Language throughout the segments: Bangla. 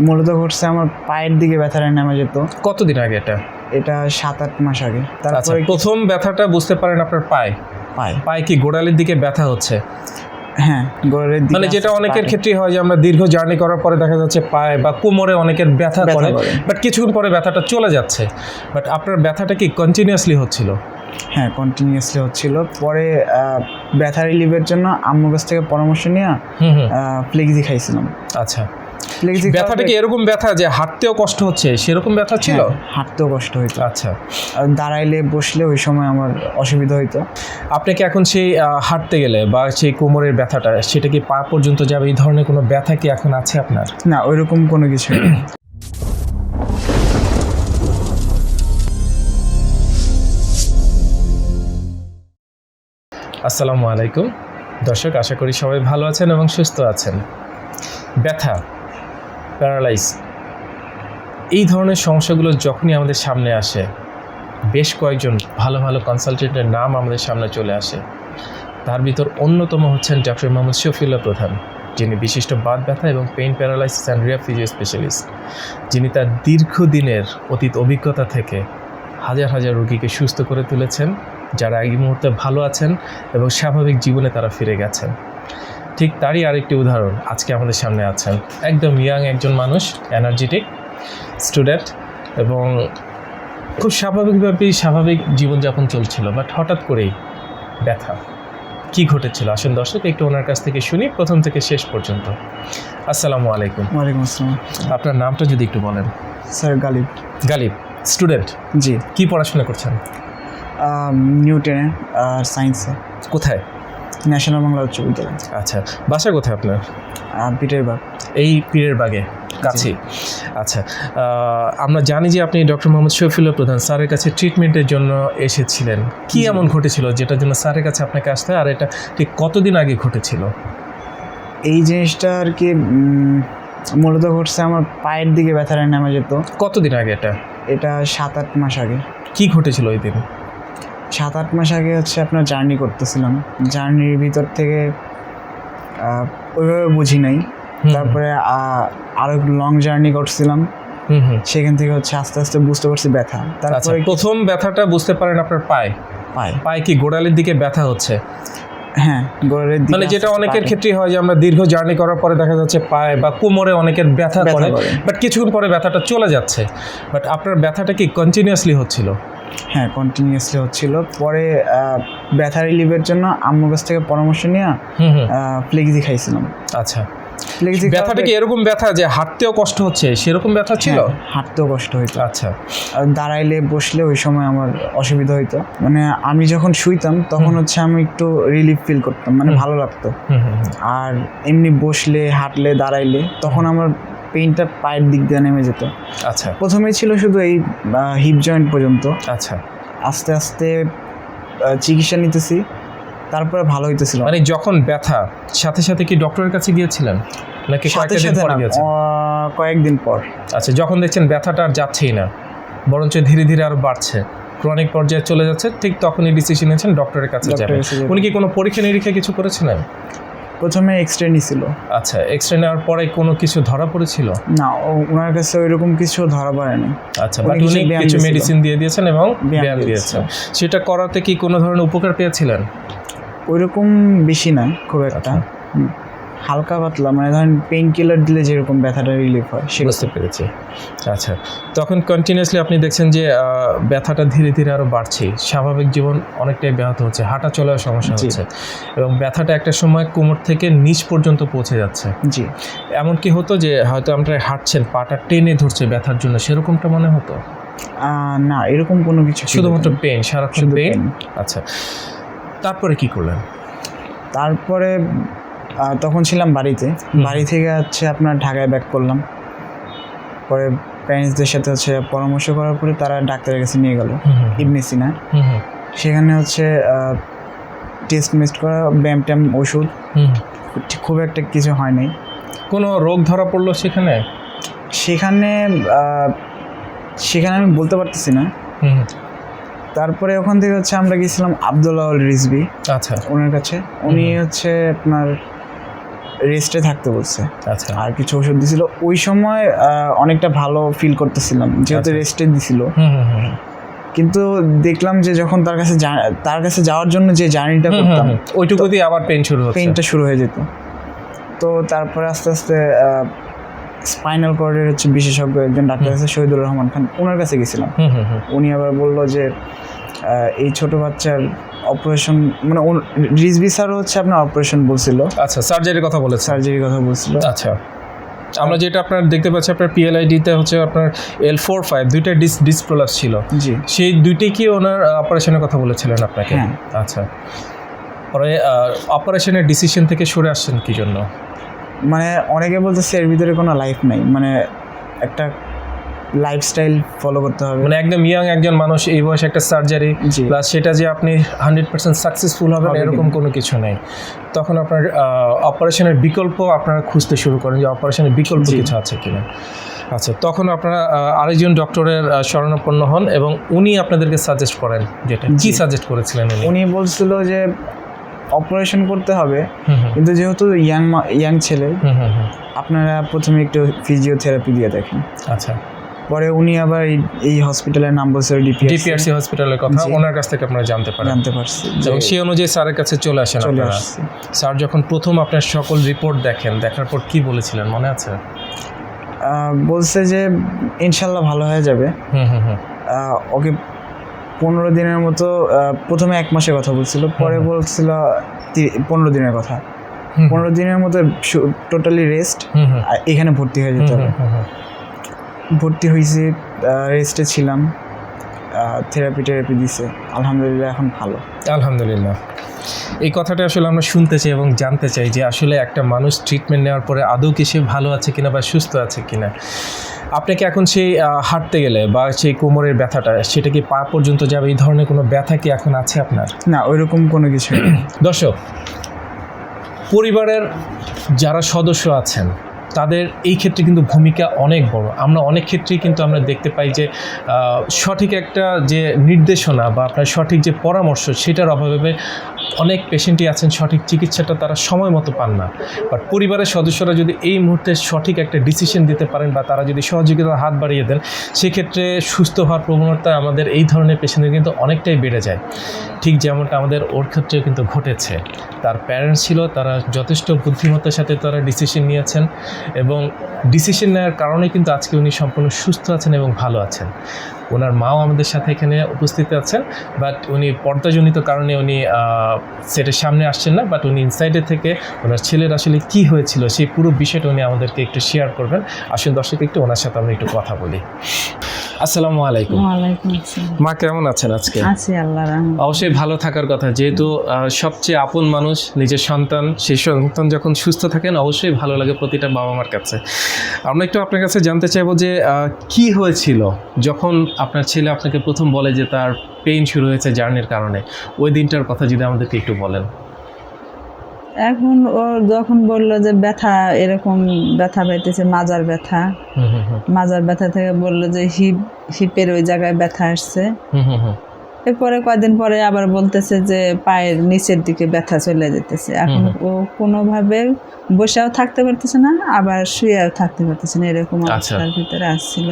মূলত ঘটছে আমার পায়ের দিকে ব্যথাটা নেমে যেত। কতদিন আগে এটা? এটা সাত আট মাস আগে। আচ্ছা তারপরে কি- প্রথম ব্যথাটা বুঝতে পারেন আপনার পায়ে? পায়ে। পায়ে কি গোড়ালির দিকে ব্যথা হচ্ছে? হ্যাঁ গোড়ালির দিকে মানে যেটা অনেকের ক্ষেত্রে হয় যে আমরা দীর্ঘ জার্নি করার পরে দেখা যাচ্ছে পায়ে বা কোমরে অনেকের ব্যথা করে। বাট কিছুক্ষণ পরে ব্যথাটা চলে যাচ্ছে। বাট আপনার ব্যথাটা কি কন্টিনিউয়াসলি হচ্ছিল? হ্যাঁ কন্টিনিউয়াসলি হচ্ছিল। পরে ব্যথা রিলিভের জন্য আম্মুর কাছ থেকে পরামর্শ নিয়ে ফ্লেক্সি খাইছিলাম। আচ্ছা। ব্যথাটা কি এরকম ব্যথা যে হাঁটতেও কষ্ট হচ্ছে সেরকম ব্যথা ছিল? হ্যাঁ, হাঁটতেও কষ্ট হইতো। আচ্ছা। আর দাঁড়াইলে বসলে ওই সময় আমার অসুবিধা হইতো। আপনি কি এখন সেই হাঁটতে গেলে বা সেই কোমরের ব্যথাটা সেটা কি পা পর্যন্ত যাবে? এই ধরনের কোনো ব্যথা কি এখন আছে আপনার? না ওইরকম কোনো কিছু। আসসালামু আলাইকুম। দর্শক আশা করি সবাই ভালো আছেন এবং সুস্থ আছেন। ব্যথা প্যারালাইজ। এই ধরনের সমস্যাগুলো যখনই আমাদের সামনে আসে, বেশ কয়েকজন ভালো ভালো কনসালটেন্টের নাম আমাদের সামনে চলে আসে। তার ভিতর অন্যতম হচ্ছেন ডক্টর মোহাম্মদ শফিউল্লাহ প্রধান, যিনি বিশিষ্ট বাদ ব্যথা এবং pain paralysis and rehab physio specialist যিনি তার দীর্ঘদিনের অতীত অভিজ্ঞতা থেকে হাজার হাজার রোগীকে সুস্থ করে তুলেছেন, যারা এই মুহূর্তে ভালো আছেন এবং স্বাভাবিক জীবনে তারা ফিরে গেছেন। ঠিক তারই আরেকটি উদাহরণ আজকে আমাদের সামনে আছেন একদম ইয়াং একজন মানুষ এনার্জেটিক স্টুডেন্ট এবং খুব স্বাভাবিকভাবেই স্বাভাবিক জীবনযাপন চলছিল বাট হঠাৎ করেই ব্যথা। কি ঘটেছিল? আসেন দর্শক একটু ওনার কাছ থেকে শুনি প্রথম থেকে শেষ পর্যন্ত। আসসালামু আলাইকুম। ওয়ালাইকুম আসসালাম। আপনার নামটা যদি একটু বলেন। স্যার গালিব। গালিব স্টুডেন্ট জি। কি পড়াশোনা করছেন? নিউটেনে আর সায়েন্সে কোথায়? ন্যাশনাল বাংলা উচ্চ বিদ্যালয়। আচ্ছা বাসা কোথায় আপনার? পিটের বাগ। এই পীরের বাগে কাছে আচ্ছা আমরা জানি যে আপনি ডক্টর মোহাম্মদ শফিউল্লাহ প্রধান স্যারের কাছে ট্রিটমেন্টের জন্য এসেছিলেন। কি এমন ঘটেছিল যেটার জন্য স্যারের কাছে আপনাকে আসতে হয়? আর এটা ঠিক কতদিন আগে ঘটেছিল? এই জিনিসটা আর কি মূলত ঘটছে আমার পায়ের দিকে ব্যথাটা নেমে যেত। কতদিন আগে এটা? এটা সাত আট মাস আগে। কি ঘটেছিল ওই দিন? সাত আট মাস আগে হচ্ছে আপনার জার্নি করতেছিলাম। জার্নির ভিতর থেকে ওইভাবে বুঝি নাই। তারপরে আরও লং জার্নি করছিলাম। সেখান থেকে হচ্ছে আস্তে আস্তে বুঝতে পারছি ব্যথা। আচ্ছা তারপরে প্রথম ব্যথাটা বুঝতে পারেন আপনার পায়ে? পায়ে। পায়ে কি গোড়ালির দিকে ব্যথা হচ্ছে? হ্যাঁ গোড়ালির দিকে মানে যেটা অনেকের ক্ষেত্রে হয় যে আমরা দীর্ঘ জার্নি করার পরে দেখা যাচ্ছে পায়ে বা কোমরে অনেকের ব্যথা করে। বাট কিছুক্ষণ পরে ব্যথাটা চলে যাচ্ছে। বাট আপনার ব্যথাটা কি কন্টিনিউয়াসলি হচ্ছিল? হ্যাঁ কন্টিনিউয়াসলি হচ্ছিল। পরে ব্যথা রিলিভের জন্য আম্মুর কাছ থেকে পরামর্শ নিয়ে ফ্লেক্সি খাইছিলাম। আচ্ছা। ব্যথাটা কি এরকম ব্যথা যে হাঁটতেও কষ্ট হচ্ছে সেরকম ব্যথা ছিল? হ্যাঁ, হাঁটতেও কষ্ট হইতো। আচ্ছা। আর দাঁড়াইলে বসলে ওই সময় আমার অসুবিধা হইতো। মানে আমি যখন শুইতাম তখন হচ্ছে আমি একটু রিলিফ ফিল করতাম মানে ভালো লাগতো। আর এমনি বসলে হাঁটলে দাঁড়াইলে তখন আমার পেইনটা পায়ের দিক দিয়ে নেমে যেত। আচ্ছা। প্রথমে ছিল শুধু এই হিপ জয়েন্ট পর্যন্ত। আচ্ছা। আস্তে আস্তে চিকিৎসা নিতেছি। তারপরে ভালো হইতেছিল। মানে যখন ব্যথা সাথে সাথে কি ডক্টরের কাছে গিয়েছিলেন? নাকি সাথে কয়েকটা দিন সাথে গিয়েছেন? কয়েকদিন পর। আচ্ছা যখন দেখছেন ব্যথাটা আর যাচ্ছেই না বরঞ্চ ধীরে ধীরে আরও বাড়ছে ক্রনিক পর্যায়ে চলে যাচ্ছে ঠিক তখনই ডিসিশন নিয়েছেন ডক্টরের কাছে কাছে যাবেন। উনি কি কোনো পরীক্ষা নিরীক্ষা কিছু করেছিলেন? প্রথমে এক্সরে নিছিল। আচ্ছা এক্সরে নেওয়ার পরে কোনো কিছু ধরা পড়েছিল? না ওনার কাছে ওইরকম কিছু ধরা পড়েনি। আচ্ছা বাট উনি কিছু মেডিসিন দিয়ে দিয়েছেন এবং ব্যায়াম দিয়েছেন। সেটা করাতে কি কোনো ধরনের উপকার পেয়েছিলেন? ওইরকম বেশি না খুব একটা। আচ্ছা। হুম। হালকা পাতলা মানে ধরেন পেইন কিলার দিলে যেরকম ব্যথাটা রিলিফ হয় সে বুঝতে পেরেছি। আচ্ছা তখন কন্টিনিউয়াসলি আপনি দেখছেন যে ব্যথাটা ধীরে ধীরে আরও বাড়ছে। স্বাভাবিক জীবন অনেকটাই ব্যাহত হচ্ছে হাঁটা চলার সমস্যা হচ্ছে এবং ব্যথাটা একটা সময় কোমর থেকে নিচ পর্যন্ত পৌঁছে যাচ্ছে। জি। এমন কি হতো যে হয়তো আপনারা হাঁটছেন পাটা টেনে ধরছে ব্যথার জন্য সেরকমটা মনে হতো? না এরকম কোনো কিছু শুধুমাত্র পেন সারাক্ষণ পেন আচ্ছা তারপরে কি করলেন? তারপরে তখন ছিলাম বাড়িতে। বাড়ি থেকে হচ্ছে আপনার ঢাকায় ব্যাক করলাম। পরে প্যারেন্টসদের সাথে হচ্ছে পরামর্শ করার পরে তারা ডাক্তারের কাছে নিয়ে গেল ইবনে সিনা। সেখানে হচ্ছে টেস্ট মেস্ট করা ব্যায়াম ট্যাম ওষুধ। খুব একটা কিছু হয় নাই। কোনো রোগ ধরা পড়ল সেখানে? সেখানে সেখানে আমি বলতে পারতেছি না। তারপরে ওখান থেকে হচ্ছে আমরা গেছিলাম আবদুল্লাহ রিজবি আচ্ছা। ওনার কাছে। উনি হচ্ছে আপনার রেস্টে থাকতে বলছে। আচ্ছা। আর কিছু ওষুধ দিছিল। ওই সময় অনেকটা ভালো ফিল করতেছিলাম যেহেতু আচ্ছা। রেস্টে দিছিল। কিন্তু দেখলাম যে যখন তার কাছে তার কাছে যাওয়ার জন্য যে জার্নিটা করতাম। ওইটুকু দিয়ে আবার পেন শুরু পেইনটা শুরু হয়ে যেত। তো তারপরে আস্তে আস্তে স্পাইনাল কর্ডের হচ্ছে বিশেষজ্ঞ একজন ডাক্তার আছে শহীদুর রহমান খান ওনার কাছে গেছিলাম। উনি আবার বলল যে এই ছোট বাচ্চার অপারেশন মানে রিজবি স্যার হচ্ছে আপনার অপারেশন বলছিল। আচ্ছা সার্জারির কথা বলেছেন। সার্জারির কথা বলছিল। আচ্ছা। আমরা যেটা আপনার দেখতে পাচ্ছি আপনার পিএলআইডিতে হচ্ছে আপনার এল ফোর ফাইভ দুইটা ডিস ডিসপ্রোলাপস ছিল। জি। সেই দুইটাই কি ওনার অপারেশনের কথা বলেছিলেন আপনাকে? হ্যাঁ। আচ্ছা। পরে অপারেশনের ডিসিশন থেকে সরে আসছেন কি জন্য? মানে অনেকে বলতেছে এর ভিতরে কোনো লাইফ নাই। মানে একটা লাইফস্টাইল ফলো করতে হবে। মানে একদম ইয়াং একজন মানুষ এই বয়সে একটা সার্জারি প্লাস সেটা যে আপনি হান্ড্রেড পার্সেন্ট সাকসেসফুল হবেন হবে এরকম কোনো কিছু নেই। তখন আপনার অপারেশনের বিকল্প আপনারা খুঁজতে শুরু করেন যে অপারেশনের বিকল্প কিছু আছে কিনা। আচ্ছা তখন আপনারা আরেকজন ডক্টরের শরণাপন্ন হন এবং উনি আপনাদেরকে সাজেস্ট করেন যেটা। কি জি। সাজেস্ট করেছিলেন উনি? উনি বলছিল যে অপারেশন করতে হবে কিন্তু যেহেতু ইয়াং ইয়াং ছেলে। আপনারা প্রথমে একটু ফিজিওথেরাপি দিয়ে দেখেন। আচ্ছা। পরে উনি আবার এই- হসপিটালের নাম বলছে ডিপিআরসি হসপিটালের কথা ওনার কাছ থেকে আপনারা জানতে পারেন। জানতে পারছি এবং সেই অনুযায়ী স্যারের কাছে চলে আসেন চলে আপনারা। স্যার যখন প্রথম আপনার সকল রিপোর্ট দেখেন দেখার পর কি বলেছিলেন মনে আছে? বলছে যে ইনশাল্লাহ ভালো হয়ে যাবে। হুম হুম হুম। ওকে পনেরো দিনের মতো প্রথমে এক মাসের কথা বলছিল পরে বলছিল পনেরো দিনের কথা। পনেরো দিনের মতো টোটালি রেস্ট এখানে ভর্তি হয়ে যেতে হবে। ভর্তি হয়েছি রেস্টে ছিলাম থেরাপি টেরাপি দিছে। আলহামদুলিল্লাহ এখন ভালো। আলহামদুলিল্লাহ। এই কথাটা আসলে আমরা শুনতে চাই এবং জানতে চাই যে আসলে একটা মানুষ ট্রিটমেন্ট নেওয়ার পরে আদৌ কি সে ভালো আছে কিনা বা সুস্থ আছে কিনা। আপনাকে এখন সেই হাঁটতে গেলে বা সেই কোমরের ব্যথাটা সেটা কি পা পর্যন্ত যাবে? এই ধরনের কোনো ব্যথা কি এখন আছে আপনার? না ওইরকম কোনো কিছু দর্শক পরিবারের যারা সদস্য আছেন তাদের এই ক্ষেত্রে কিন্তু ভূমিকা অনেক বড়। আমরা অনেক ক্ষেত্রেই কিন্তু আমরা দেখতে পাই যে সঠিক একটা যে নির্দেশনা বা আপনার সঠিক যে পরামর্শ, সেটার অভাবে অনেক পেশেন্টই আছেন, সঠিক চিকিৎসাটা তারা সময় মতো পান না। বাট পরিবারের সদস্যরা যদি এই মুহূর্তে সঠিক একটা ডিসিশন দিতে পারেন বা তারা যদি সহযোগিতার হাত বাড়িয়ে দেন, সেক্ষেত্রে সুস্থ হওয়ার প্রবণতা আমাদের এই ধরনের পেশেন্টের কিন্তু অনেকটাই বেড়ে যায়। ঠিক যেমনটা আমাদের ওর ক্ষেত্রেও কিন্তু ঘটেছে। তার প্যারেন্টস ছিল, তারা যথেষ্ট বুদ্ধিমত্তার সাথে তারা ডিসিশন নিয়েছেন এবং ডিসিশন নেওয়ার কারণে কিন্তু আজকে উনি সম্পূর্ণ সুস্থ আছেন এবং ভালো আছেন। ওনার মাও আমাদের সাথে এখানে উপস্থিত আছেন বাট উনি পর্দাজনিত কারণে উনি সেটের সামনে আসছেন না বাট উনি ইনসাইডে থেকে ওনার ছেলের আসলে কি হয়েছিল সেই পুরো বিষয়টা উনি আমাদেরকে একটু শেয়ার করবেন। আসুন দর্শক একটু ওনার সাথে আমরা একটু কথা বলি। আসসালামু আলাইকুম। মা কেমন আছেন আজকে? আছি অবশ্যই ভালো থাকার কথা যেহেতু সবচেয়ে আপন মানুষ নিজের সন্তান সেই সন্তান যখন সুস্থ থাকেন অবশ্যই ভালো লাগে প্রতিটা বাবা মার কাছে। আমরা একটু আপনার কাছে জানতে চাইব যে কি হয়েছিল যখন আপনার ছেলে আপনাকে প্রথম বলে যে তার পেইন শুরু হয়েছে জার্নির কারণে। ওই দিনটার কথা যদি আমাদেরকে একটু বলেন। এখন ও যখন বলল যে ব্যথা এরকম ব্যথা পাইতেছে মাজার ব্যথা। মাজার ব্যথা থেকে বলল যে হিপ হিপের ওই জায়গায় ব্যথা আসছে। এরপরে কয়দিন পরে আবার বলতেছে যে পায়ের নিচের দিকে ব্যথা চলে যেতেছে। এখন ও কোনোভাবে বসেও থাকতে পারতেছে না আবার শুয়েও থাকতে পারতেছে না এরকম আচ্ছা। অবস্থার ভিতরে আসছিল।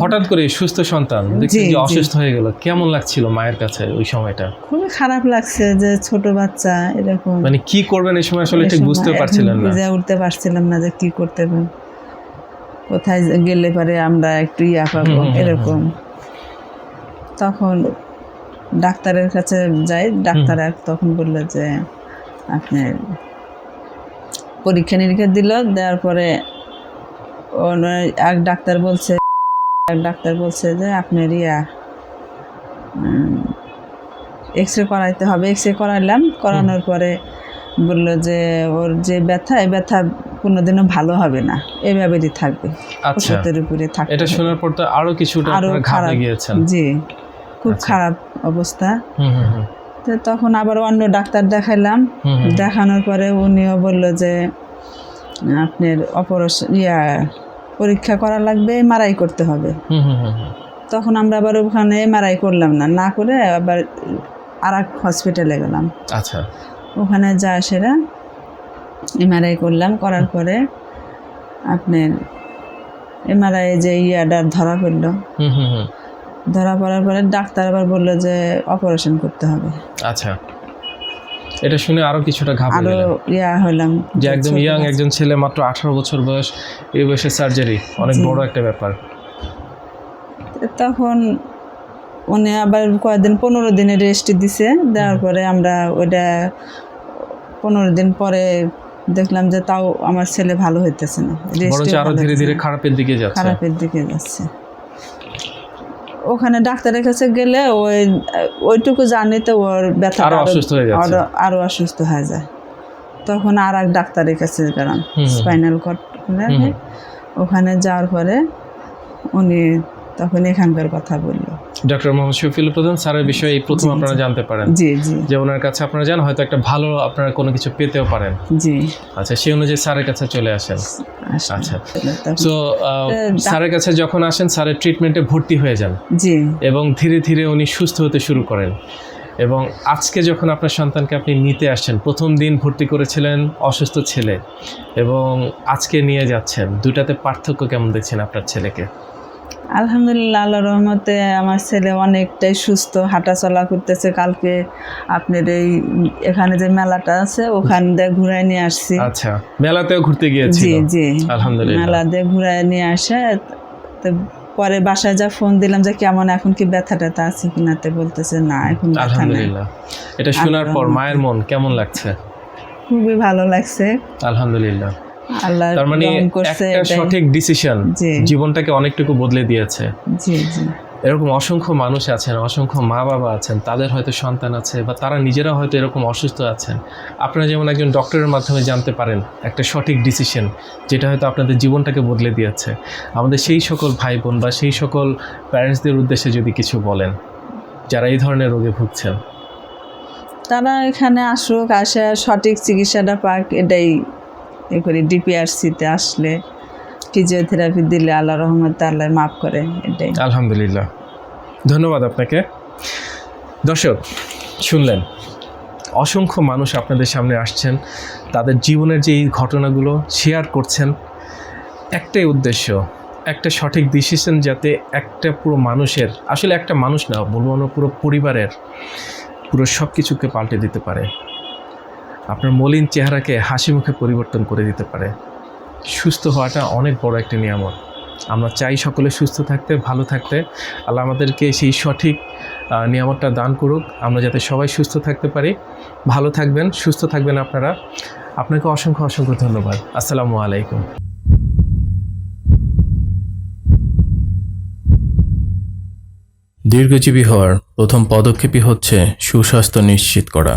হঠাৎ করে সুস্থ সন্তান দেখছি যে অসুস্থ হয়ে গেল কেমন লাগছিল মায়ের কাছে ওই সময়টা? খুবই খারাপ লাগছে যে ছোট বাচ্চা এরকম। মানে কি করবেন এই সময় আসলে ঠিক বুঝতে পারছিলেন না। বুঝে উঠতে পারছিলাম না যে কি করতে হবে। কোথায় গেলে পারে আমরা একটু ইয়া পাবো এরকম। তখন ডাক্তারের কাছে যাই ডাক্তার তখন বলল যে আপনি পরীক্ষা নিরীক্ষা দিল দেওয়ার পরে এক ডাক্তার বলছে ডাক্তার বলছে যে আপনার ইয়া এক্স রে করাইতে হবে। এক্স রে করাইলাম করানোর পরে বলল যে ওর যে ব্যথা এই ব্যথা কোনোদিনও ভালো হবে না। এভাবেই থাকবে। আচ্ছা। ওষুধের উপরে থাকবে। এটা শোনার পর তো আরও কিছুটা আরও খারাপ। গিয়েছেন। জি খুব আচ্ছা। খারাপ অবস্থা। তো তখন আবার অন্য ডাক্তার দেখাইলাম। দেখানোর পরে উনিও বলল যে আপনার অপারেশন ইয়া পরীক্ষা করা লাগবে এমআরআই করতে হবে। তখন আমরা আবার ওখানে এমআরআই করলাম না। না করে আবার আর এক হসপিটালে গেলাম। আচ্ছা। ওখানে যায় সেরা এমআরআই করলাম। করার পরে আপনার এমআরআই যে ইয়াডার ধরা পড়ল। হুম হুম হুম। ধরা পড়ার পরে ডাক্তার আবার বলল যে অপারেশন করতে হবে। আচ্ছা। এটা শুনে আরও কিছুটা ঘাবড়ে আরও ইয়া হলাম। যে একদম ইয়াং একজন ছেলে মাত্র আঠারো বছর বয়স এই বয়সে সার্জারি অনেক বড় একটা ব্যাপার। তখন উনি আবার কয়েকদিন পনেরো দিনে রেস্ট দিছে দেওয়ার পরে আমরা ওটা পনেরো দিন পরে দেখলাম যে তাও আমার ছেলে ভালো হইতেছে না। আরও ধীরে ধীরে খারাপের দিকে যাচ্ছে। খারাপের দিকে যাচ্ছে। ওখানে ডাক্তারের কাছে গেলে ওই ওইটুকু জানিতে ওর ব্যথা আরও অসুস্থ হয়ে যায় আরও অসুস্থ হয়ে যায় তখন আর এক ডাক্তারের কাছে গেলাম। স্পাইনাল কর্ড হুম। ওখানে যাওয়ার পরে উনি তখন এখানকার কথা বলল ডক্টর মোহাম্মদ শফিউল প্রধান স্যারের বিষয়ে এই প্রথম আপনারা জানতে পারেন। জি জি। যে ওনার কাছে আপনারা জান হয়তো একটা ভালো আপনারা কোনো কিছু পেতেও পারেন। জি। আচ্ছা সেই অনুযায়ী স্যারের কাছে চলে আসেন। আচ্ছা। সো স্যারের কাছে যখন আসেন স্যারের ট্রিটমেন্টে ভর্তি হয়ে যান। জি। এবং ধীরে ধীরে উনি সুস্থ হতে শুরু করেন। এবং আজকে যখন আপনার সন্তানকে আপনি নিতে আসছেন প্রথম দিন ভর্তি করেছিলেন অসুস্থ ছেলে এবং আজকে নিয়ে যাচ্ছেন দুটাতে পার্থক্য কেমন দেখছেন আপনার ছেলেকে? আলহামদুলিল্লাহ আল্লাহ রহমতে আমার ছেলে অনেকটাই সুস্থ হাঁটাচলা করতেছে। কালকে আপনার এই এখানে যে মেলাটা আছে ওখান দিয়ে ঘুরাই নিয়ে আসছি। আচ্ছা মেলাতেও ঘুরতে গিয়েছি জি জি। আলহামদুলিল্লাহ। মেলা দিয়ে ঘুরাই নিয়ে আসে। তো পরে বাসায় যা ফোন দিলাম যে কেমন এখন কি ব্যথা ট্যাথা আছে কিনা তে বলতেছে না এখন আলহামদুলিল্লাহ। এটা শোনার পর মায়ের মন কেমন লাগছে? খুবই ভালো লাগছে। আলহামদুলিল্লাহ। আল্লাহ তার মানে একটা সঠিক ডিসিশন জীবনটাকে অনেকটুকু বদলে দিয়েছে। জি জি। এরকম অসংখ্য মানুষ আছেন অসংখ্য মা বাবা আছেন তাদের হয়তো সন্তান আছে বা তারা নিজেরা হয়তো এরকম অসুস্থ আছেন। আপনারা যেমন একজন ডক্টরের মাধ্যমে জানতে পারেন একটা সঠিক ডিসিশন যেটা হয়তো আপনাদের জীবনটাকে বদলে দিয়েছে। আমাদের সেই সকল ভাই বোন বা সেই সকল প্যারেন্টসদের উদ্দেশ্যে যদি কিছু বলেন যারা এই ধরনের রোগে ভুগছেন। তারা এখানে আসুক আসে সঠিক চিকিৎসাটা পাক এটাই এ করি ডিপিআরসিতে আসলে ফিজিওথেরাপি দিলে আল্লাহ রহমতে আল্লাহ মাফ করে, এটাই। আলহামদুলিল্লাহ। ধন্যবাদ আপনাকে। দর্শক, শুনলেন, অসংখ্য মানুষ আপনাদের সামনে আসছেন, তাদের জীবনের যে এই ঘটনাগুলো শেয়ার করছেন, একটাই উদ্দেশ্য, একটা সঠিক ডিসিশন যাতে একটা পুরো মানুষের, আসলে একটা মানুষ না, বলব না পুরো পরিবারের, পুরো সব কিছুকে পাল্টে দিতে পারে। আপনার মলিন চেহারাকে হাসি মুখে পরিবর্তন করে দিতে পারে। সুস্থ হওয়াটা অনেক বড় একটা নিয়ামত। আমরা চাই সকলে সুস্থ থাকতে, ভালো থাকতে। আল্লাহ আমাদেরকে সেই সঠিক নিয়ামতটা দান করুক। আমরা যাতে সবাই সুস্থ থাকতে পারি। ভালো থাকবেন, সুস্থ থাকবেন আপনারা। আপনাকে অসংখ্য অসংখ্য ধন্যবাদ। আসসালামু আলাইকুম। দীর্ঘজীবী হওয়ার প্রথম পদক্ষেপই হচ্ছে সুস্বাস্থ্য নিশ্চিত করা।